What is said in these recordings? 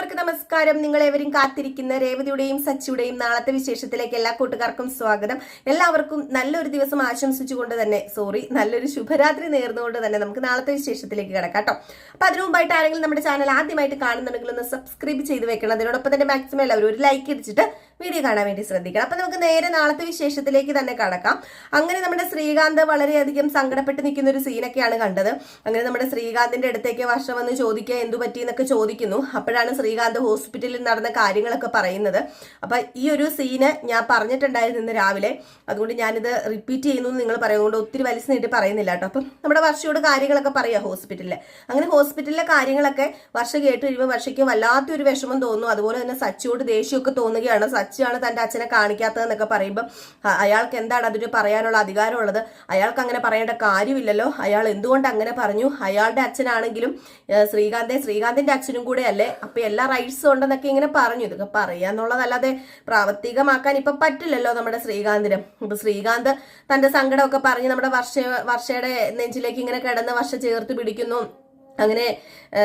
എല്ലാവർക്കും നമസ്കാരം. നിങ്ങളേവരും കാത്തിരിക്കുന്ന രേവതിയുടെയും സച്ചിയുടെയും നാളത്തെ വിശേഷത്തിലേക്ക് എല്ലാ കൂട്ടുകാർക്കും സ്വാഗതം. എല്ലാവർക്കും നല്ലൊരു ദിവസം ആശംസിച്ചുകൊണ്ട് തന്നെ സോറി നല്ലൊരു ശുഭരാത്രി നേർന്നുകൊണ്ട് തന്നെ നമുക്ക് നാളത്തെ വിശേഷത്തിലേക്ക് കിടക്കാം കേട്ടോ. അപ്പൊ അതിനു മുമ്പായിട്ട് ആരെങ്കിലും നമ്മുടെ ചാനൽ ആദ്യമായിട്ട് കാണുന്നുണ്ടെങ്കിൽ ഒന്ന് സബ്സ്ക്രൈബ് ചെയ്ത് വെക്കണം. അതിനോടൊപ്പം തന്നെ മാക്സിമം എല്ലാവരും ഒരു ലൈക്ക് അടിച്ചിട്ട് വീഡിയോ കാണാൻ വേണ്ടി ശ്രദ്ധിക്കണം. അപ്പൊ നമുക്ക് നേരെ നാളത്തെ വിശേഷത്തിലേക്ക് തന്നെ കടക്കാം. അങ്ങനെ നമ്മുടെ ശ്രീകാന്ത് വളരെയധികം സങ്കടപ്പെട്ട് നിൽക്കുന്ന ഒരു സീനൊക്കെയാണ് കണ്ടത്. അങ്ങനെ നമ്മുടെ ശ്രീകാന്തിന്റെ അടുത്തേക്ക് വർഷം വന്ന് ചോദിക്കുക എന്തു പറ്റി? എന്നൊക്കെ ചോദിക്കുന്നു. അപ്പോഴാണ് ശ്രീകാന്ത് ഹോസ്പിറ്റലിൽ നടന്ന കാര്യങ്ങളൊക്കെ പറയുന്നത്. അപ്പൊ ഈ ഒരു സീന് ഞാൻ പറഞ്ഞിട്ടുണ്ടായിരുന്നു ഇന്ന് രാവിലെ. അതുകൊണ്ട് ഞാനിത് റിപ്പീറ്റ് ചെയ്യുന്നു എന്ന് നിങ്ങൾ പറയുന്നത് ഒത്തിരി വലിച്ചു നീട്ടി പറയുന്നില്ല കേട്ടോ. അപ്പം നമ്മുടെ വർഷയോട് കാര്യങ്ങളൊക്കെ പറയാം ഹോസ്പിറ്റലിൽ അങ്ങനെ ഹോസ്പിറ്റലിലെ കാര്യങ്ങളൊക്കെ വർഷ കേട്ട് കഴിയുമ്പോൾ വർഷയ്ക്ക് വല്ലാത്തൊരു വിഷമം തോന്നുന്നു അതുപോലെ തന്നെ സച്ചിയോട് ദേഷ്യമൊക്കെ തോന്നുകയാണ് സച്ചിയാണ് തന്റെ അച്ഛനെ കാണിക്കാത്തതെന്നൊക്കെ പറയുമ്പോൾ അ- അയാൾക്ക് എന്താണ് അതിന് പറയാനുള്ള അധികാരമുള്ളത്? അയാൾക്ക് അങ്ങനെ പറയേണ്ട കാര്യമില്ലല്ലോ. അയാൾ എന്തുകൊണ്ട് അങ്ങനെ പറഞ്ഞു? അയാളുടെ അച്ഛനാണെങ്കിലും ശ്രീകാന്തെ ശ്രീകാന്തിന്റെ അച്ഛനും കൂടെ അല്ലേ അപ്പം എല്ലാ റൈറ്റ്സും ഉണ്ടെന്നൊക്കെ ഇങ്ങനെ പറഞ്ഞു. ഇതൊക്കെ പറയാന്നുള്ളതല്ലാതെ പ്രാവർത്തികമാക്കാൻ ഇപ്പം പറ്റില്ലല്ലോ നമ്മുടെ ശ്രീകാന്തിന്. ഇപ്പം ശ്രീകാന്ത് തന്റെ സങ്കടമൊക്കെ പറഞ്ഞ് നമ്മുടെ വർഷ വർഷയുടെ നെഞ്ചിലേക്ക് ഇങ്ങനെ കിടന്ന് വർഷ ചേർത്ത് പിടിക്കുന്നു. അങ്ങനെ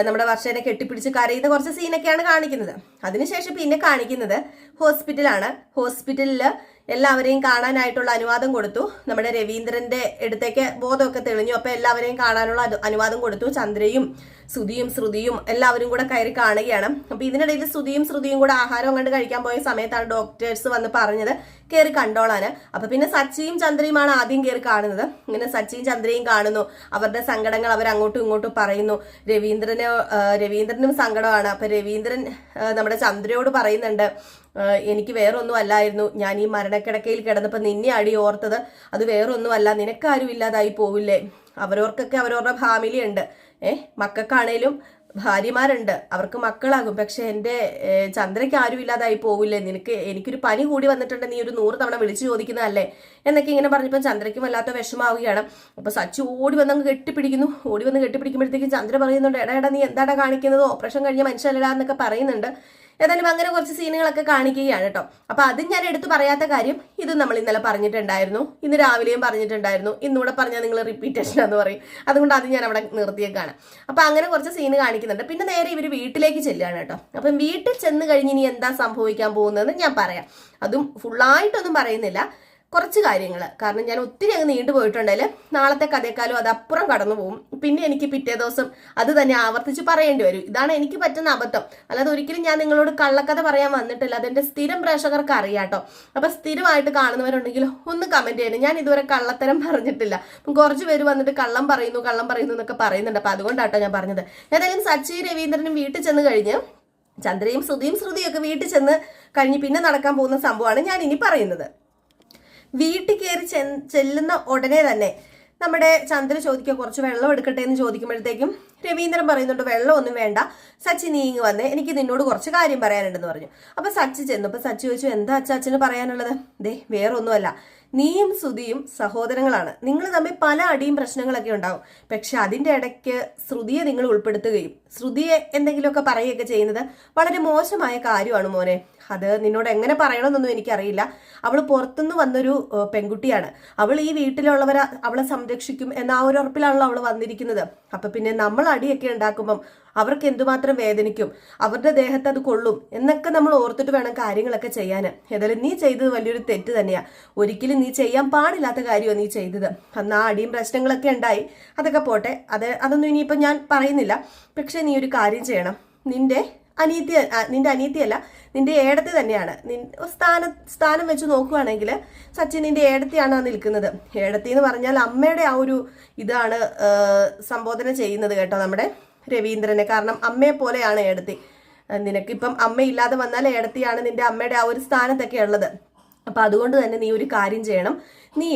നമ്മുടെ വർഷേനെ കെട്ടിപ്പിടിച്ച് കരയുന്ന കുറച്ച് സീനൊക്കെയാണ് കാണിക്കുന്നത്. അതിനുശേഷം പിന്നെ കാണിക്കുന്നത് ഹോസ്പിറ്റലാണ് ഹോസ്പിറ്റലിൽ എല്ലാവരെയും കാണാനായിട്ടുള്ള അനുവാദം കൊടുത്തു. നമ്മുടെ രവീന്ദ്രന്റെ അടുത്തേക്ക് ബോധമൊക്കെ തെളിഞ്ഞു. അപ്പൊ എല്ലാവരെയും കാണാനുള്ള അനു- അനുവാദം കൊടുത്തു. ചന്ദ്രയും ശ്രുതിയും ശ്രുതിയും എല്ലാവരും കൂടെ കയറി കാണുകയാണ്. അപ്പൊ ഇതിനിടയിൽ ശ്രുതിയും ശ്രുതിയും കൂടെ ആഹാരം കണ്ട് കഴിക്കാൻ പോയ സമയത്താണ് ഡോക്ടേഴ്സ് വന്ന് പറഞ്ഞത് കയറി കണ്ടോളാന്. അപ്പൊ പിന്നെ സച്ചിയും ചന്ദ്രയുമാണ് ആദ്യം കയറി കാണുന്നത്. ഇങ്ങനെ സച്ചിയും ചന്ദ്രയും കാണുന്നു. അവരുടെ സങ്കടങ്ങൾ അവർ അങ്ങോട്ടും ഇങ്ങോട്ടും പറയുന്നു. രവീന്ദ്രനെ രവീന്ദ്രനും സങ്കടമാണ്. അപ്പൊ രവീന്ദ്രൻ നമ്മുടെ ചന്ദ്രയോട് പറയുന്നുണ്ട് എനിക്ക് വേറൊന്നും അല്ലായിരുന്നു. ഞാൻ ഈ മരണക്കിടക്കയിൽ കിടന്നപ്പോൾ നിന്നെ അടി ഓർത്തത്. അത് വേറൊന്നുമല്ല നിനക്കാരും ഇല്ലാതായി പോവില്ലേ? അവരവർക്കൊക്കെ അവരവരുടെ ഫാമിലി ഉണ്ട് ഏഹ് മക്കൾക്കാണേലും ഭാര്യമാരുണ്ട്. അവർക്ക് മക്കളാകും. പക്ഷെ എന്റെ ചന്ദ്രയ്ക്ക് ആരും ഇല്ലാതായി പോവില്ലേ? നിനക്ക് എനിക്കൊരു പനി കൂടി വന്നിട്ടുണ്ട്. നീ ഒരു നൂറ് തവണ വിളിച്ചു ചോദിക്കുന്നതല്ലേ? എന്നൊക്കെ ഇങ്ങനെ പറഞ്ഞപ്പോൾ ചന്ദ്രയ്ക്കും വല്ലാത്ത വിഷമാവുകയാണ്. അപ്പൊ സച്ചു ഓടി വന്ന് അങ്ങ് കെട്ടിപ്പിടിക്കുന്നു. ഓടി വന്ന് കെട്ടിപ്പിടിക്കുമ്പോഴത്തേക്കും ചന്ദ്ര പറയുന്നുണ്ട് എടാ എടാ നീ എന്താടാ കാണിക്കുന്നത്? ഓപ്പറേഷൻ കഴിഞ്ഞ മനുഷ്യല്ലടാ എന്നൊക്കെ പറയുന്നുണ്ട്. ഏതായാലും അങ്ങനെ കുറച്ച് സീനുകളൊക്കെ കാണിക്കുകയാണ് കേട്ടോ. അപ്പൊ അത് ഞാൻ എടുത്തു പറയാത്ത കാര്യം ഇത് നമ്മൾ ഇന്നലെ പറഞ്ഞിട്ടുണ്ടായിരുന്നു. ഇന്ന് രാവിലെയും പറഞ്ഞിട്ടുണ്ടായിരുന്നു. ഇന്നൂടെ പറഞ്ഞാൽ നിങ്ങൾ റിപ്പീറ്റേഷൻ എന്ന് പറയും. അതുകൊണ്ട് അത് ഞാൻ അവിടെ നിർത്തിയേക്കാണ്. അപ്പൊ അങ്ങനെ കുറച്ച് സീന് കാണിക്കുന്നുണ്ട്. പിന്നെ നേരെ ഇവർ വീട്ടിലേക്ക് ചെല്ലുകയാണ് കേട്ടോ. അപ്പം വീട്ടിൽ ചെന്ന് കഴിഞ്ഞ് ഇനി എന്താ സംഭവിക്കാൻ പോകുന്നതെന്ന് ഞാൻ പറയാം. അതും ഫുള്ളായിട്ടൊന്നും പറയുന്നില്ല. കുറച്ച് കാര്യങ്ങൾ കാരണം ഞാൻ ഒത്തിരി അങ്ങ് നീണ്ടുപോയിട്ടുണ്ടെങ്കിൽ നാളത്തെ കഥയെക്കാളും അത് അപ്പുറം കടന്നു പോകും. പിന്നെ എനിക്ക് പിറ്റേ ദിവസം അത് തന്നെ ആവർത്തിച്ച് പറയേണ്ടി വരും. ഇതാണ് എനിക്ക് പറ്റുന്ന അബദ്ധം. അല്ലാതെ ഒരിക്കലും ഞാൻ നിങ്ങളോട് കള്ളക്കഥ പറയാൻ വന്നിട്ടില്ല. അതെന്റെ സ്ഥിരം പ്രേക്ഷകർക്ക് അറിയാട്ടോ. അപ്പൊ സ്ഥിരമായിട്ട് കാണുന്നവരുണ്ടെങ്കിൽ ഒന്ന് കമന്റ് ചെയ്യണം. ഞാൻ ഇതുവരെ കള്ളത്തരം പറഞ്ഞിട്ടില്ല. കുറച്ച് പേര് വന്നിട്ട് കള്ളം പറയുന്നു കള്ളം പറയുന്നു എന്നൊക്കെ പറയുന്നുണ്ട്. അപ്പൊ അതുകൊണ്ടാട്ടോ ഞാൻ പറഞ്ഞത്. ഏതായാലും സച്ചി രവീന്ദ്രനും വീട്ടിൽ ചെന്ന് കഴിഞ്ഞ് ചന്ദ്രയും ശ്രുതിയും ശ്രുതിയും ഒക്കെ വീട്ടിൽ ചെന്ന് കഴിഞ്ഞ് പിന്നെ നടക്കാൻ പോകുന്ന സംഭവമാണ് ഞാൻ ഇനി പറയുന്നത്. വീട്ടിൽ കയറി ചെല്ലുന്ന ഉടനെ തന്നെ നമ്മുടെ ചന്ദ്ര ചോദിക്കുക കുറച്ച് വെള്ളം എടുക്കട്ടെ? എന്ന് ചോദിക്കുമ്പോഴത്തേക്കും രവീന്ദ്രൻ പറയുന്നുണ്ട് വെള്ളമൊന്നും വേണ്ട. സച്ചി നീ ഇങ്ങ് വന്നേ. എനിക്ക് നിന്നോട് കുറച്ച് കാര്യം പറയാനുണ്ടെന്ന് പറഞ്ഞു. അപ്പൊ സച്ചി ചെന്നു. അപ്പൊ സച്ചി ചോദിച്ചു എന്താ അച്ചാച്ചന് പറയാനുള്ളത്? ദേ വേറെ ഒന്നുമല്ല നീയും ശ്രുതിയും സഹോദരങ്ങളാണ്. നിങ്ങൾ തമ്മിൽ പല അടിയും പ്രശ്നങ്ങളൊക്കെ ഉണ്ടാവും. പക്ഷെ അതിന്റെ ഇടയ്ക്ക് ശ്രുതിയെ നിങ്ങൾ ഉൾപ്പെടുത്തുകയും ശ്രുതിയെ എന്തെങ്കിലുമൊക്കെ പറയുകയൊക്കെ ചെയ്യുന്നത് വളരെ മോശമായ കാര്യമാണ് മോനെ. അത് നിന്നോട് എങ്ങനെ പറയണമെന്നൊന്നും എനിക്കറിയില്ല. അവൾ പുറത്തുനിന്ന് വന്നൊരു പെൺകുട്ടിയാണ്. അവൾ ഈ വീട്ടിലുള്ളവരെ അവളെ സംരക്ഷിക്കും എന്ന ആ ഒരു ഉറപ്പിലാണല്ലോ അവൾ വന്നിരിക്കുന്നത്. അപ്പൊ പിന്നെ നമ്മൾ അടിയൊക്കെ ഉണ്ടാക്കുമ്പം അവർക്ക് എന്തുമാത്രം വേദനിക്കും? അവരുടെ ദേഹത്ത് അത് കൊള്ളും? എന്നൊക്കെ നമ്മൾ ഓർത്തിട്ട് വേണം കാര്യങ്ങളൊക്കെ ചെയ്യാൻ ഏതായാലും നീ ചെയ്തത് വലിയൊരു തെറ്റ് തന്നെയാ. ഒരിക്കലും നീ ചെയ്യാൻ പാടില്ലാത്ത കാര്യമാണ് നീ ചെയ്തത്. അന്ന് ആ അടിയും പ്രശ്നങ്ങളൊക്കെ ഉണ്ടായി. അതൊക്കെ പോട്ടെ. അത് അതൊന്നും ഇനിയിപ്പോൾ ഞാൻ പറയുന്നില്ല. പക്ഷെ നീ ഒരു കാര്യം ചെയ്യണം. നിന്റെ അനീതി നിന്റെ അനീതിയല്ല നിന്റെ ഏടത്തി തന്നെയാണ്. സ്ഥാന സ്ഥാനം വെച്ച് നോക്കുകയാണെങ്കിൽ സച്ചിൻ നിന്റെ ഏടത്തിയാണ് നിൽക്കുന്നത്. ഏടത്തി എന്ന് പറഞ്ഞാൽ അമ്മയുടെ ആ ഒരു ഇതാണ് സംബോധന ചെയ്യുന്നത് കേട്ടോ നമ്മുടെ രവീന്ദ്രനെ. കാരണം അമ്മയെ പോലെയാണ് ഏടത്തി. നിനക്കിപ്പം അമ്മയില്ലാതെ വന്നാൽ ഏടത്തിയാണ് നിന്റെ അമ്മയുടെ ആ ഒരു സ്ഥാനത്തൊക്കെ ഉള്ളത്. അപ്പം അതുകൊണ്ട് തന്നെ നീ ഒരു കാര്യം ചെയ്യണം. നീ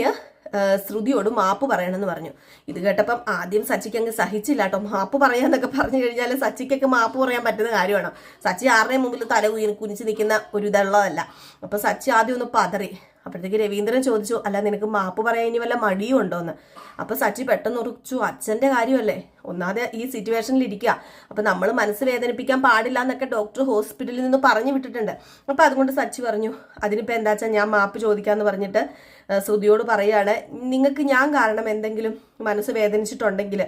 ശ്രുതിയോട് മാപ്പ് പറയണമെന്ന് പറഞ്ഞു. ഇത് കേട്ടപ്പം ആദ്യം സച്ചിക്ക് അങ്ങ് സഹിച്ചില്ല കേട്ടോ. മാപ്പ് പറയാന്നൊക്കെ പറഞ്ഞു കഴിഞ്ഞാൽ സച്ചിക്കൊക്കെ മാപ്പ് പറയാൻ പറ്റുന്ന കാര്യമാണോ. സച്ചി ആരുടെയും മുമ്പിൽ തല കുനി കുനിച്ച് നിൽക്കുന്ന ഒരു ഇതുള്ളതല്ല. അപ്പൊ സച്ചി ആദ്യം ഒന്ന് പതറി. അപ്പോഴത്തേക്ക് രവീന്ദ്രൻ ചോദിച്ചു അല്ല നിനക്ക് മാപ്പ് പറയാൻ ഇനി വല്ല മടിയും ഉണ്ടോന്ന്? അപ്പൊ സച്ചി പെട്ടെന്ന് ഉറച്ചു അച്ഛന്റെ കാര്യമല്ലേ? ഒന്നാതെ ഈ സിറ്റുവേഷനിൽ ഇരിക്കുക അപ്പൊ നമ്മൾ മനസ്സ് വേദനിപ്പിക്കാൻ പാടില്ല എന്നൊക്കെ ഡോക്ടർ ഹോസ്പിറ്റലിൽ നിന്ന് പറഞ്ഞു വിട്ടിട്ടുണ്ട്. അപ്പൊ അതുകൊണ്ട് സച്ചി പറഞ്ഞു അതിനിപ്പോ എന്താ വെച്ചാൽ ഞാൻ മാപ്പ് ചോദിക്കാന്ന് പറഞ്ഞിട്ട് ശ്രുതിയോട് പറയുകയാണ് നിങ്ങൾക്ക് ഞാൻ കാരണം എന്തെങ്കിലും മനസ്സ് വേദനിച്ചിട്ടുണ്ടെങ്കിൽ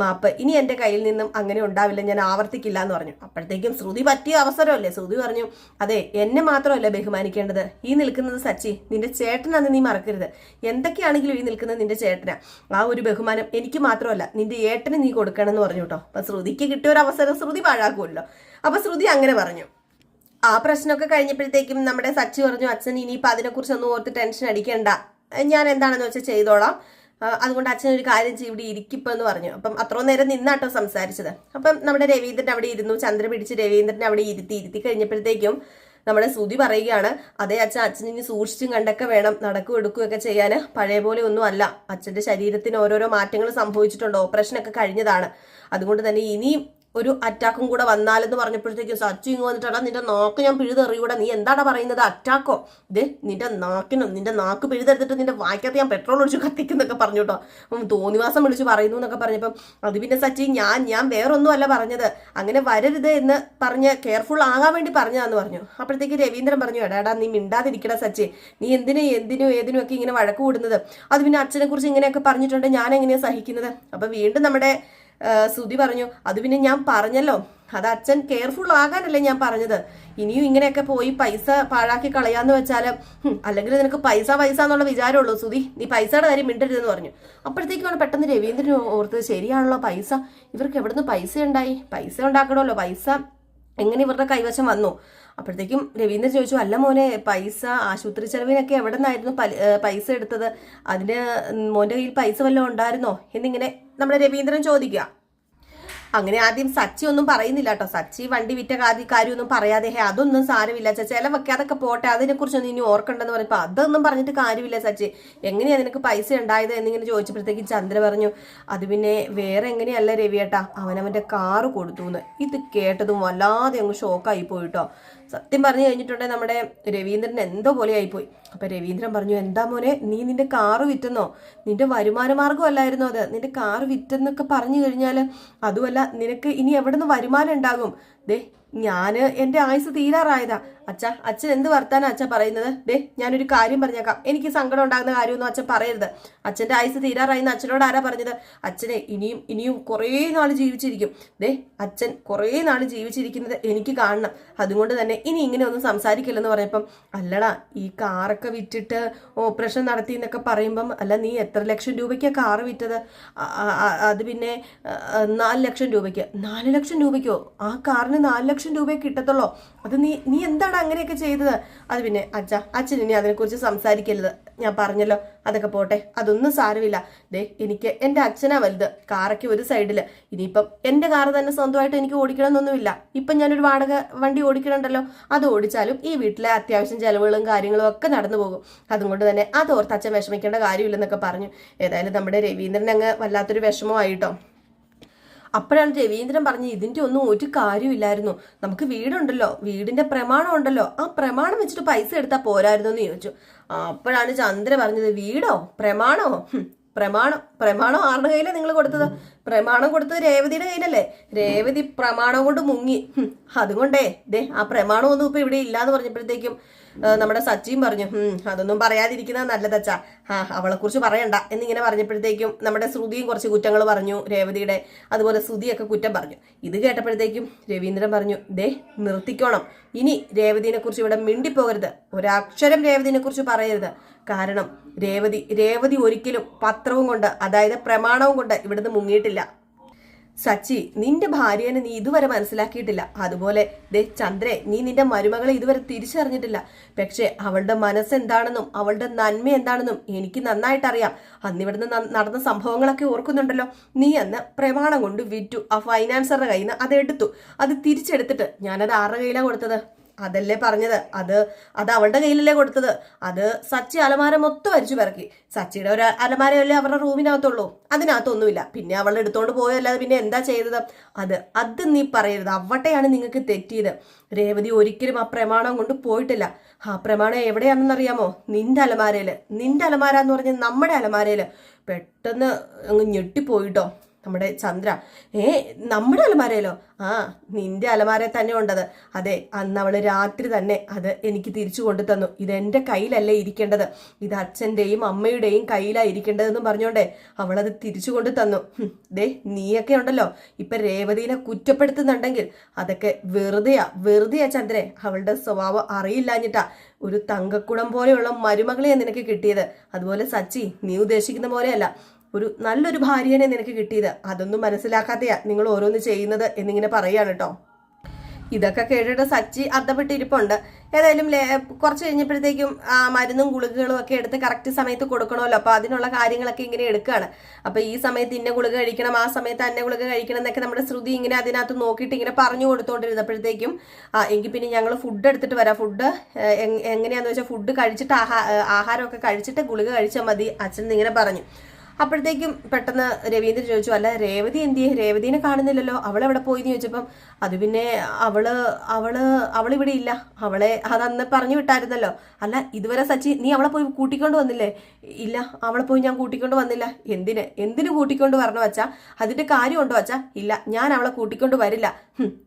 മാപ്പ് ഇനി എന്റെ കയ്യിൽ നിന്നും അങ്ങനെ ഉണ്ടാവില്ല ഞാൻ ആവർത്തിക്കില്ല എന്ന് പറഞ്ഞു. അപ്പോഴത്തേക്കും ശ്രുതി പറ്റിയ അവസരമല്ലേ? ശ്രുതി പറഞ്ഞു അതെ എന്നെ മാത്രമല്ല ബഹുമാനിക്കേണ്ടത്? ഈ നിൽക്കുന്നത് സച്ചി നിന്റെ ചേട്ടനാന്ന് നീ മറക്കരുത്. എന്തൊക്കെയാണെങ്കിലും ഈ നിൽക്കുന്നത് നിന്റെ ചേട്ടനാ. ആ ഒരു ബഹുമാനം എനിക്ക് മാത്രമല്ല നിന്റെ ഏട്ടന് നീ കൊടുക്കണം എന്ന് പറഞ്ഞു കേട്ടോ. അപ്പൊ ശ്രുതിക്ക് കിട്ടിയ ഒരു അവസരം ശ്രുതി പാഴാക്കുമല്ലോ. അപ്പൊ ശ്രുതി അങ്ങനെ പറഞ്ഞു. ആ പ്രശ്നമൊക്കെ കഴിഞ്ഞപ്പോഴത്തേക്കും നമ്മുടെ സച്ചി പറഞ്ഞു അച്ഛൻ ഇനിയിപ്പോൾ അതിനെക്കുറിച്ചൊന്നും ഓർത്ത് ടെൻഷൻ അടിക്കണ്ട. ഞാൻ എന്താണെന്ന് വെച്ചാൽ ചെയ്തോളാം. അതുകൊണ്ട് അച്ഛൻ ഒരു കാര്യം ചെയ്യും ഇവിടെ ഇരിക്കിപ്പോ എന്ന് പറഞ്ഞു. അപ്പം അത്രയും നേരം നിന്നാട്ടോ സംസാരിച്ചത്. അപ്പം നമ്മുടെ രവീന്ദ്രൻ അവിടെ ഇരുന്നു. ചന്ദ്ര പിടിച്ച് രവീന്ദ്രൻ അവിടെ ഇരുത്തി ഇരുത്തി കഴിഞ്ഞപ്പോഴത്തേക്കും നമ്മുടെ ശ്രുതി പറയുകയാണ് അതേ അച്ഛൻ അച്ഛൻ ഇനി സൂക്ഷിച്ചും കണ്ടൊക്കെ വേണം. നടക്കും എടുക്കുകയൊക്കെ ചെയ്യാൻ പഴയ പോലെ ഒന്നും അല്ല. അച്ഛന്റെ ശരീരത്തിന് ഓരോരോ മാറ്റങ്ങൾ സംഭവിച്ചിട്ടുണ്ട്. ഓപ്പറേഷനൊക്കെ കഴിഞ്ഞതാണ്. അതുകൊണ്ട് തന്നെ ഇനിയും ഒരു അറ്റാക്കും കൂടെ വന്നാലെന്ന് പറഞ്ഞപ്പോഴത്തേക്കും സച്ചു ഇങ്ങ് വന്നിട്ടാ നിന്റെ നാക്ക് ഞാൻ പിഴുതെറിയൂടെ നീ എന്താണ് പറയുന്നത്? അറ്റാക്കോ ഇത് നിന്റെ നാക്കിനും നിന്റെ നാക്ക് പിഴുതെടുത്തിട്ട് നിന്റെ വായിക്കാത്ത ഞാൻ പെട്രോൾ ഒഴിച്ച് കത്തിക്കുന്നൊക്കെ പറഞ്ഞു കേട്ടോ. തോന്നിവാസം വിളിച്ച് പറയുന്നു എന്നൊക്കെ പറഞ്ഞപ്പം അത് പിന്നെ സച്ചി ഞാൻ ഞാൻ വേറൊന്നും അല്ല പറഞ്ഞത്. അങ്ങനെ വരരുത് എന്ന് പറഞ്ഞ് കെയർഫുൾ ആകാൻ വേണ്ടി പറഞ്ഞതാന്ന് പറഞ്ഞു. അപ്പോഴത്തേക്ക് രവീന്ദ്രൻ പറഞ്ഞു എടാ എടാ നീ മിണ്ടാതിരിക്കടാ സച്ചി. നീ എന്തിനും എന്തിനും ഏതിനും ഒക്കെ ഇങ്ങനെ വഴക്ക് കൂടുന്നത്? അത് പിന്നെ അച്ഛനെ കുറിച്ച് ഇങ്ങനെയൊക്കെ പറഞ്ഞിട്ടുണ്ട് ഞാൻ എങ്ങനെയാണ് സഹിക്കുന്നത്? അപ്പൊ വീണ്ടും നമ്മുടെ സുധി പറഞ്ഞു അത് പിന്നെ ഞാൻ പറഞ്ഞല്ലോ. അത് അച്ഛൻ കെയർഫുൾ ആകാനല്ലേ ഞാൻ പറഞ്ഞത്. ഇനിയും ഇങ്ങനെയൊക്കെ പോയി പൈസ പാഴാക്കി കളയാന്ന് വെച്ചാൽ അല്ലെങ്കിൽ നിനക്ക് പൈസ പൈസ എന്നുള്ള വിചാരമുള്ളൂ സുധി നീ പൈസയുടെ കാര്യം മിണ്ടരുതെന്ന് പറഞ്ഞു. അപ്പോഴത്തേക്കാണ് പെട്ടെന്ന് രവീന്ദ്രൻ ഓർത്തത് ശരിയാണല്ലോ പൈസ. ഇവർക്ക് എവിടുന്ന് പൈസ ഉണ്ടായി? പൈസ ഉണ്ടാക്കണമല്ലോ. പൈസ എങ്ങനെ ഇവരുടെ കൈവശം വന്നു? അപ്പോഴത്തേക്കും രവീന്ദ്രൻ ചോദിച്ചു അല്ല മോനെ പൈസ ആശുപത്രി ചെലവിനൊക്കെ എവിടെ നിന്നായിരുന്നു പൈസ എടുത്തത്? അതിന് മോന്റെ കയ്യിൽ പൈസ വല്ലതും ഉണ്ടായിരുന്നോ? എന്നിങ്ങനെ നമ്മുടെ രവീന്ദ്രൻ ചോദിക്കുക. അങ്ങനെ ആദ്യം സച്ചി ഒന്നും പറയുന്നില്ല കേട്ടോ. സച്ചി വണ്ടി വിറ്റ കാര്യം കാര്യമൊന്നും പറയാതെ ഹേ അതൊന്നും സാരമില്ല ചെ ചിലവൊക്കെ അതൊക്കെ പോട്ടെ അതിനെക്കുറിച്ചൊന്നും ഇനി ഓർക്കണ്ടെന്ന് പറഞ്ഞപ്പോൾ അതൊന്നും പറഞ്ഞിട്ട് കാര്യമില്ല സച്ചി. എങ്ങനെയാ നിനക്ക് പൈസ ഉണ്ടായത്? എന്നിങ്ങനെ ചോദിച്ചപ്പോഴത്തേക്ക് ചന്ദ്ര പറഞ്ഞു അത് പിന്നെ വേറെ എങ്ങനെയല്ല രവിയേട്ടാ അവനവന്റെ കാറ് കൊടുത്തു എന്ന്. ഇത് കേട്ടതും വല്ലാതെ അങ്ങ് ഷോക്കായി പോയിട്ടോ സത്യം പറഞ്ഞു കഴിഞ്ഞിട്ടുണ്ടെങ്കിൽ നമ്മുടെ രവീന്ദ്രൻ എന്തോ പോലെ ആയിപ്പോയി. അപ്പൊ രവീന്ദ്രൻ പറഞ്ഞു എന്താ മോനെ നീ നിന്റെ കാറ് വിറ്റെന്നോ? നിന്റെ വരുമാന മാർഗം അല്ലായിരുന്നോ അത്? നിന്റെ കാറ് വിറ്റെന്നൊക്കെ പറഞ്ഞു കഴിഞ്ഞാൽ അതുമല്ല നിനക്ക് ഇനി എവിടെ നിന്ന് വരുമാനം ഉണ്ടാകും? ദേ ഞാൻ എന്റെ ആയുസ് തീരാറായതാ. അച്ഛ അച്ഛൻ എന്ത് വർത്താനാണ് അച്ഛൻ പറയുന്നത്? ദേ ഞാനൊരു കാര്യം പറഞ്ഞേക്കാം. എനിക്ക് സങ്കടം ഉണ്ടാകുന്ന കാര്യമൊന്നും അച്ഛൻ പറയരുത്. അച്ഛന്റെ ആയുസ് തീരാറായി അച്ഛനോട് ആരാ പറഞ്ഞത്? അച്ഛനെ ഇനിയും ഇനിയും കുറേ നാൾ ജീവിച്ചിരിക്കും. ദേ അച്ഛൻ കുറേ നാൾ ജീവിച്ചിരിക്കുന്നത് എനിക്ക് കാണണം. അതുകൊണ്ട് തന്നെ ഇനി ഇങ്ങനെ ഒന്നും സംസാരിക്കില്ലെന്ന് പറഞ്ഞപ്പം അല്ലടാ ഈ കാറൊക്കെ വിറ്റിട്ട് ഓപ്പറേഷൻ നടത്തി എന്നൊക്കെ പറയുമ്പം അല്ല നീ എത്ര ലക്ഷം രൂപയ്ക്കാണ് കാറ് വിറ്റത്? അത് പിന്നെ നാല് ലക്ഷം രൂപയ്ക്ക്. നാല് ലക്ഷം രൂപയ്ക്കോ? ആ കാറിന് നാല് ലക്ഷം രൂപയെ കിട്ടത്തുള്ളോ? അത് നീ നീ എന്താണ് അങ്ങനെയൊക്കെ ചെയ്തത്? അത് പിന്നെ അച്ഛ അച്ഛൻ ഇനി അതിനെക്കുറിച്ച് സംസാരിക്കരുത്. ഞാൻ പറഞ്ഞല്ലോ അതൊക്കെ പോട്ടെ. അതൊന്നും സാരമില്ല. ദേ എനിക്ക് എന്റെ അച്ഛനാ വലുത്. കാറൊക്കെ ഒരു സൈഡിൽ ഇനിയിപ്പം എന്റെ കാറ് തന്നെ സ്വന്തമായിട്ട് എനിക്ക് ഓടിക്കണമെന്നൊന്നുമില്ല. ഇപ്പം ഞാനൊരു വാടക വണ്ടി ഓടിക്കണുണ്ടല്ലോ. അത് ഓടിച്ചാലും ഈ വീട്ടിലെ അത്യാവശ്യം ചെലവുകളും കാര്യങ്ങളും ഒക്കെ നടന്നു പോകും. അതുകൊണ്ട് തന്നെ അതോർത്ത് അച്ഛൻ വിഷമിക്കേണ്ട കാര്യമില്ലെന്നൊക്കെ പറഞ്ഞു. ഏതായാലും നമ്മുടെ രവീന്ദ്രൻ അങ്ങ് വല്ലാത്തൊരു വിഷമമായിട്ടോ? അപ്പോഴാണ് രവീന്ദ്രൻ പറഞ്ഞ് ഇതിന്റെ ഒന്നും ഒരു കാര്യമില്ലായിരുന്നു നമുക്ക് വീടുണ്ടല്ലോ വീടിന്റെ പ്രമാണം ഉണ്ടല്ലോ. ആ പ്രമാണം വെച്ചിട്ട് പൈസ എടുത്താൽ പോരായിരുന്നു എന്ന് ചോദിച്ചു അപ്പോഴാണ് ചന്ദ്ര പറഞ്ഞത് വീടോ? പ്രമാണോ? പ്രമാണം പ്രമാണം ആരുടെ കയ്യിലാണ് നിങ്ങൾ കൊടുത്തത്? പ്രമാണം കൊടുത്തത് രേവതിയുടെ കയ്യിലല്ലേ? രേവതി പ്രമാണം കൊണ്ട് മുങ്ങി. അതുകൊണ്ടേ ദേ ആ പ്രമാണം ഒന്നും ഇപ്പൊ ഇവിടെ ഇല്ലാന്ന് പറഞ്ഞപ്പോഴത്തേക്കും നമ്മുടെ സച്ചിയും പറഞ്ഞു അതൊന്നും പറയാതിരിക്കുന്നത് നല്ലതച്ചാ ആ അവളെ കുറിച്ച് പറയണ്ട. എന്നിങ്ങനെ പറഞ്ഞപ്പോഴത്തേക്കും നമ്മുടെ ശ്രുതിയും കുറച്ച് കുറ്റങ്ങൾ പറഞ്ഞു രേവതിയുടെ അതുപോലെ ശ്രുതിയൊക്കെ കുറ്റം പറഞ്ഞു. ഇത് കേട്ടപ്പോഴത്തേക്കും രവീന്ദ്രൻ പറഞ്ഞു ദേ നിർത്തിക്കോണം. ഇനി രേവതിനെ കുറിച്ച് ഇവിടെ മിണ്ടിപ്പോകരുത്. ഒരക്ഷരം രേവതിനെ കുറിച്ച് പറയരുത്. കാരണം രേവതി രേവതി ഒരിക്കലും പത്രവും കൊണ്ട് അതായത് പ്രമാണവും കൊണ്ട് ഇവിടുന്ന് മുങ്ങിയിട്ടില്ല. സച്ചി നിന്റെ ഭാര്യനെ നീ ഇതുവരെ മനസ്സിലാക്കിയിട്ടില്ല. അതുപോലെ ദേ ചന്ദ്രെ നീ നിന്റെ മരുമകളെ ഇതുവരെ തിരിച്ചറിഞ്ഞിട്ടില്ല. പക്ഷേ അവളുടെ മനസ്സ് എന്താണെന്നും അവളുടെ നന്മ എന്താണെന്നും എനിക്ക് നന്നായിട്ടറിയാം. അന്ന് ഇവിടുന്ന് നടന്ന സംഭവങ്ങളൊക്കെ ഓർക്കുന്നുണ്ടല്ലോ. നീ അന്ന് പ്രമാണം കൊണ്ട് വിറ്റു. ആ ഫൈനാൻസറുടെ കയ്യിൽ നിന്ന് അത് എടുത്തു. അത് തിരിച്ചെടുത്തിട്ട് ഞാനത് ആരുടെ കയ്യിലാണ് കൊടുത്തത്? അതല്ലേ പറഞ്ഞത്? അത് അത് അവളുടെ കയ്യിലല്ലേ കൊടുത്തത്? അത് സച്ചി അലമാര മൊത്തം വരിച്ചു പിറക്കി. സച്ചിയുടെ ഒരു അലമാരയല്ലേ അവരുടെ റൂമിനകത്തുള്ളൂ. അതിനകത്തൊന്നുമില്ല. പിന്നെ അവൾ എടുത്തോണ്ട് പോയല്ലാതെ പിന്നെ എന്താ ചെയ്തത്? അത് അത് നീ പറയരുത്. അവട്ടെയാണ് നിങ്ങൾക്ക് തെറ്റിയത്. രേവതി ഒരിക്കലും ആ പ്രമാണം കൊണ്ട് പോയിട്ടില്ല. ആ പ്രമാണം എവിടെയാണെന്നറിയാമോ നിന്റെ അലമാരയിൽ. നിന്റെ അലമാര എന്ന് പറഞ്ഞ നമ്മുടെ അലമാരയിൽ. പെട്ടെന്ന് അങ്ങ് ഞെട്ടിപ്പോയിട്ടോ? നമ്മുടെ ചന്ദ്ര. ഏ നമ്മുടെ അലമാരയിലോ? ആ നിന്റെ അലമാര തന്നെ ഉണ്ടത്. അതെ അന്ന് അവൾ രാത്രി തന്നെ അത് എനിക്ക് തിരിച്ചു കൊണ്ടു തന്നു ഇത് എന്റെ കയ്യിലല്ലേ ഇരിക്കേണ്ടത്. ഇത് അച്ഛന്റെയും അമ്മയുടെയും കയ്യിലാ ഇരിക്കേണ്ടതെന്ന് പറഞ്ഞോണ്ടേ അവളത് തിരിച്ചു കൊണ്ടു തന്നു ദേ നീയൊക്കെ ഉണ്ടല്ലോ. ഇപ്പൊ രേവതിനെ കുറ്റപ്പെടുത്തുന്നുണ്ടെങ്കിൽ അതൊക്കെ വെറുതെയാ വെറുതെയാ ചന്ദ്രേ. അവളുടെ സ്വഭാവം അറിയില്ലാഞ്ഞിട്ടാ ഒരു തങ്കക്കുടം പോലെയുള്ള മരുമകളെയാണ് നിനക്ക് കിട്ടിയത്. അതുപോലെ സച്ചി നീ ഉദ്ദേശിക്കുന്ന പോലെയല്ല. ഒരു നല്ലൊരു ഭാര്യനെ നിനക്ക് കിട്ടിയത്. അതൊന്നും മനസ്സിലാക്കാതെയാ നിങ്ങൾ ഓരോന്ന് ചെയ്യുന്നത് എന്നിങ്ങനെ പറയാണ് കേട്ടോ. ഇതൊക്കെ കേട്ടിട്ട് സച്ചി അർത്ഥപ്പെട്ടിരിപ്പുണ്ട്. ഏതായാലും കുറച്ച് കഴിഞ്ഞപ്പോഴത്തേക്കും ആ മരുന്നും ഗുളികകളും ഒക്കെ എടുത്ത് കറക്റ്റ് സമയത്ത് കൊടുക്കണമല്ലോ. അപ്പോൾ അതിനുള്ള കാര്യങ്ങളൊക്കെ ഇങ്ങനെ എടുക്കുകയാണ്. അപ്പോൾ ഈ സമയത്ത് ഇന്ന ഗുളിക കഴിക്കണം ആ സമയത്ത് അന്ന ഗുളിക കഴിക്കണം എന്നൊക്കെ നമ്മുടെ ശ്രുതി ഇങ്ങനെ അതിനകത്ത് നോക്കിയിട്ട് ഇങ്ങനെ പറഞ്ഞു കൊടുത്തോണ്ടിരുന്നപ്പോഴത്തേക്കും എങ്കിൽ പിന്നെ ഞങ്ങൾ ഫുഡ് എടുത്തിട്ട് വരാം. ഫുഡ് എങ്ങനെയാണെന്ന് വെച്ചാൽ ഫുഡ് കഴിച്ചിട്ട് ആഹാ ആഹാരമൊക്കെ കഴിച്ചിട്ട് ഗുളിക കഴിച്ചാൽ മതി അച്ഛൻ ഇങ്ങനെ പറഞ്ഞു. അപ്പോഴത്തേക്കും പെട്ടെന്ന് രവീന്ദ്രൻ ചോദിച്ചു അല്ല രേവതി എന്തിയെ? രേവതിനെ കാണുന്നില്ലല്ലോ. അവൾ എവിടെ പോയി? എന്ന് ചോദിച്ചപ്പം അത് പിന്നെ അവൾ അവൾ അവളിവിടെ ഇല്ല. അവളെ അതന്ന് പറഞ്ഞു വിട്ടായിരുന്നല്ലോ. അല്ല ഇതുവരെ സച്ചി നീ അവളെ പോയി കൂട്ടിക്കൊണ്ട് വന്നില്ലേ? ഇല്ല അവളെ പോയി ഞാൻ കൂട്ടിക്കൊണ്ട് വന്നില്ല. എന്തിന്? എന്തിനു കൂട്ടിക്കൊണ്ട് വരണോ വച്ചാ അതിന്റെ കാര്യമുണ്ടോ വച്ചാ ഇല്ല ഞാൻ അവളെ കൂട്ടിക്കൊണ്ട് വരില്ല.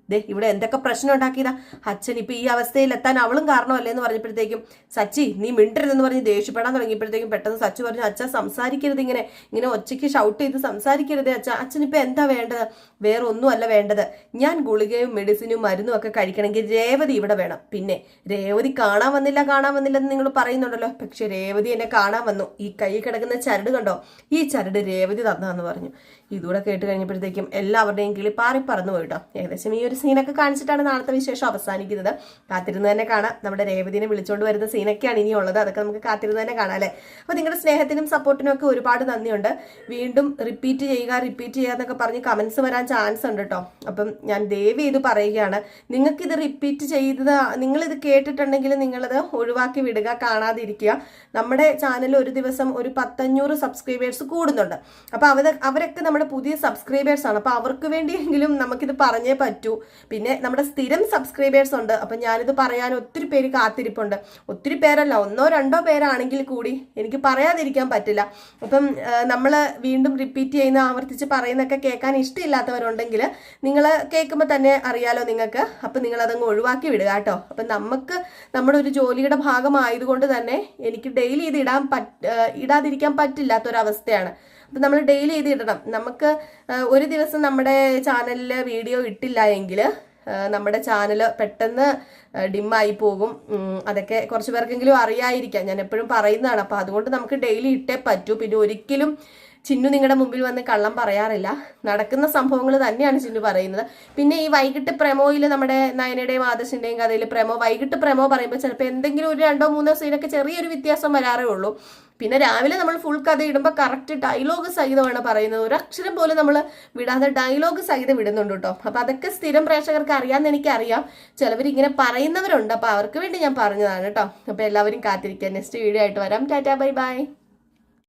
ദേ ഇവിടെ എന്തൊക്കെ പ്രശ്നം ഉണ്ടാക്കിയതാ? അച്ഛൻ ഇപ്പൊ ഈ അവസ്ഥയിൽ എത്താൻ അവളും കാരണമല്ലേ എന്ന് പറഞ്ഞപ്പോഴത്തേക്കും സച്ചി നീ മിണ്ടരുതെന്ന് പറഞ്ഞ് ദേഷ്യപ്പെടാൻ തുടങ്ങിയപ്പോഴത്തേക്കും പെട്ടെന്ന് സച്ചു പറഞ്ഞു അച്ഛൻ സംസാരിക്കരുത് ഇങ്ങനെ ഇങ്ങനെ ഒച്ചയ്ക്ക് ഷൗട്ട് ചെയ്ത് സംസാരിക്കരുത് അച്ഛ അച്ഛൻ ഇപ്പൊ എന്താ വേണ്ടത്? വേറെ ഒന്നുമല്ല വേണ്ടത്. ഞാൻ ഗുളികയും മെഡിസിനും മരുന്നും ഒക്കെ കഴിക്കണമെങ്കിൽ രേവതി ഇവിടെ വേണം. പിന്നെ രേവതി കാണാൻ വന്നില്ല കാണാൻ വന്നില്ല എന്ന് നിങ്ങൾ പറയുന്നുണ്ടല്ലോ. പക്ഷെ രേവതി എന്നെ കാണാൻ വന്നു. ഈ കൈ കിടക്കുന്ന ചരട് കണ്ടോ? ഈ ചരട് രേവതി തന്നാന്ന് പറഞ്ഞു. ഇതുകൂടെ കേട്ട് കഴിഞ്ഞപ്പോഴത്തേക്കും എല്ലാവരുടെയും കിളി പാറി പറന്നു പോയിട്ടോ. ഏകദേശം ഈ ഒരു സീനൊക്കെ കാണിച്ചിട്ടാണ് നാളത്തെ വിശേഷം അവസാനിക്കുന്നത്. കാത്തിരുന്ന് തന്നെ കാണാം. നമ്മുടെ രേവതിനെ വിളിച്ചുകൊണ്ട് വരുന്ന സീനൊക്കെയാണ് ഇനിയുള്ളത് അതൊക്കെ നമുക്ക് കാത്തിരുന്ന് തന്നെ കാണാം അല്ലേ? അപ്പോൾ നിങ്ങളുടെ സ്നേഹത്തിനും സപ്പോർട്ടിനും ഒക്കെ ഒരുപാട് നന്ദിയുണ്ട്. വീണ്ടും റിപ്പീറ്റ് ചെയ്യുക റിപ്പീറ്റ് ചെയ്യുക എന്നൊക്കെ പറഞ്ഞ് കമൻസ് വരാൻ ചാൻസ് ഉണ്ട് കേട്ടോ അപ്പം ഞാൻ ദയവ് ചെയ്ത് പറയുകയാണ്. നിങ്ങൾക്കിത് റിപ്പീറ്റ് ചെയ്തത് നിങ്ങളിത് കേട്ടിട്ടുണ്ടെങ്കിൽ നിങ്ങളത് ഒഴിവാക്കി വിടുക കാണാതിരിക്കുക. നമ്മുടെ ചാനൽ ഒരു ദിവസം ഒരു പത്തഞ്ഞൂറ് സബ്സ്ക്രൈബേഴ്സ് കൂടുന്നുണ്ട്. അപ്പോൾ അവർ അവരൊക്കെ നമ്മുടെ പുതിയ സബ്സ്ക്രൈബേഴ്സ് ആണ്. അപ്പോൾ അവർക്ക് വേണ്ടിയെങ്കിലും നമുക്കിത് പറഞ്ഞേ പറ്റൂ. പിന്നെ നമ്മുടെ സ്ഥിരം സബ്സ്ക്രൈബേഴ്സ് ഉണ്ട്. അപ്പം ഞാനിത് പറയാൻ ഒത്തിരി പേര് കാത്തിരിപ്പുണ്ട്. ഒത്തിരി പേരല്ല ഒന്നോ രണ്ടോ പേരാണെങ്കിൽ കൂടി എനിക്ക് പറയാതിരിക്കാൻ പറ്റില്ല. അപ്പം നമ്മൾ വീണ്ടും റിപ്പീറ്റ് ചെയ്യുന്ന ആവർത്തിച്ച് പറയുന്നൊക്കെ കേൾക്കാൻ ഇഷ്ടമില്ലാത്തവരുണ്ടെങ്കിൽ നിങ്ങൾ കേൾക്കുമ്പോൾ തന്നെ അറിയാലോ നിങ്ങൾക്ക്. അപ്പം നിങ്ങൾ അതങ്ങ് ഒഴിവാക്കി വിടുക കേട്ടോ. അപ്പം നമുക്ക് നമ്മുടെ ഒരു ജോലിയുടെ ഭാഗമായതുകൊണ്ട് തന്നെ എനിക്ക് ഡെയിലി ഇത് ഇടാൻ പറ്റ ഇടാതിരിക്കാൻ പറ്റില്ലാത്തൊരവസ്ഥയാണ്. അപ്പം നമ്മൾ ഡെയിലി ഇത് ഇടണം. നമുക്ക് ഒരു ദിവസം നമ്മുടെ ചാനലിൽ വീഡിയോ ഇട്ടില്ല എങ്കിൽ നമ്മുടെ ചാനൽ പെട്ടെന്ന് ഡിമ്മായി പോകും. അതൊക്കെ കുറച്ച് പേർക്കെങ്കിലും അറിയായിരിക്കാം. ഞാൻ എപ്പോഴും പറയുന്നതാണ്. അപ്പോൾ അതുകൊണ്ട് നമുക്ക് ഡെയിലി ഇട്ടേ പറ്റൂ. പിന്നെ ഒരിക്കലും ചിന്നു നിങ്ങളുടെ മുമ്പിൽ വന്ന് കള്ളം പറയാറില്ല. നടക്കുന്ന സംഭവങ്ങൾ തന്നെയാണ് ചിന്നു പറയുന്നത്. പിന്നെ ഈ വൈകിട്ട് പ്രമോയിൽ നമ്മുടെ നയനയുടെയും ആദർശിന്റെയും കഥയിൽ പ്രമോ വൈകിട്ട് പ്രമോ പറയുമ്പോൾ ചിലപ്പോൾ എന്തെങ്കിലും ഒരു രണ്ടോ മൂന്നോ സീനൊക്കെ ചെറിയൊരു വ്യത്യാസം വരാറേ ഉള്ളൂ. പിന്നെ രാവിലെ നമ്മൾ ഫുൾ കഥ ഇടുമ്പോൾ കറക്റ്റ് ഡയലോഗ് സഹിതമാണ് പറയുന്നത്. ഒരു അക്ഷരം പോലും നമ്മൾ വിടാതെ ഡയലോഗ് സഹിതം ഇടുന്നുണ്ട് കേട്ടോ. അപ്പം അതൊക്കെ സ്ഥിരം പ്രേക്ഷകർക്ക് അറിയാമെന്ന് എനിക്കറിയാം. ചിലവർ ഇങ്ങനെ പറയുന്നവരുണ്ട്. അപ്പോൾ അവർക്ക് വേണ്ടി ഞാൻ പറഞ്ഞതാണ് കേട്ടോ. അപ്പോൾ എല്ലാവരും കാത്തിരിക്കുക. നെക്സ്റ്റ് വീഡിയോ ആയിട്ട് വരാം. Tata bye bye